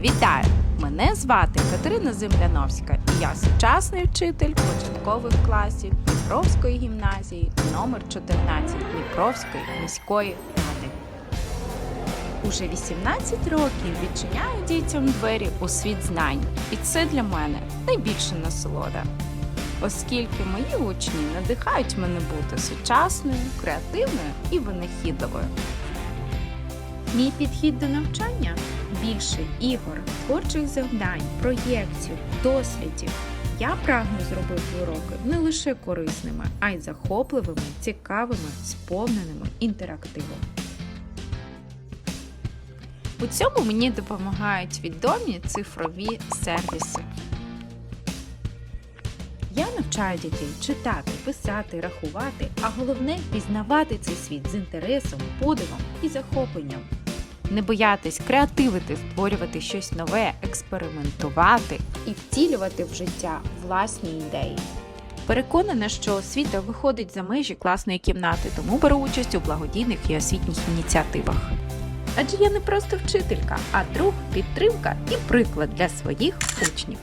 Вітаю! Мене звати Катерина Земляновська і я сучасний вчитель початкових класів Дніпровської гімназії номер 14 Дніпровської міської ради. Уже 18 років відчиняю дітям двері у світ знань, і це для мене найбільша насолода. Оскільки мої учні надихають мене бути сучасною, креативною і винахідливою. Мій підхід до навчання більше ігор, творчих завдань, проєктів, дослідів. Я прагну зробити уроки не лише корисними, а й захопливими, цікавими, сповненими інтерактивом. У цьому мені допомагають відомі цифрові сервіси. Я навчаю дітей читати, писати, рахувати, а головне пізнавати цей світ з інтересом, подивом і захопленням. Не боятись креативити, створювати щось нове, експериментувати і втілювати в життя власні ідеї. Переконана, що освіта виходить за межі класної кімнати, тому беру участь у благодійних і освітніх ініціативах. Адже я не просто вчителька, а друг, підтримка і приклад для своїх учнів.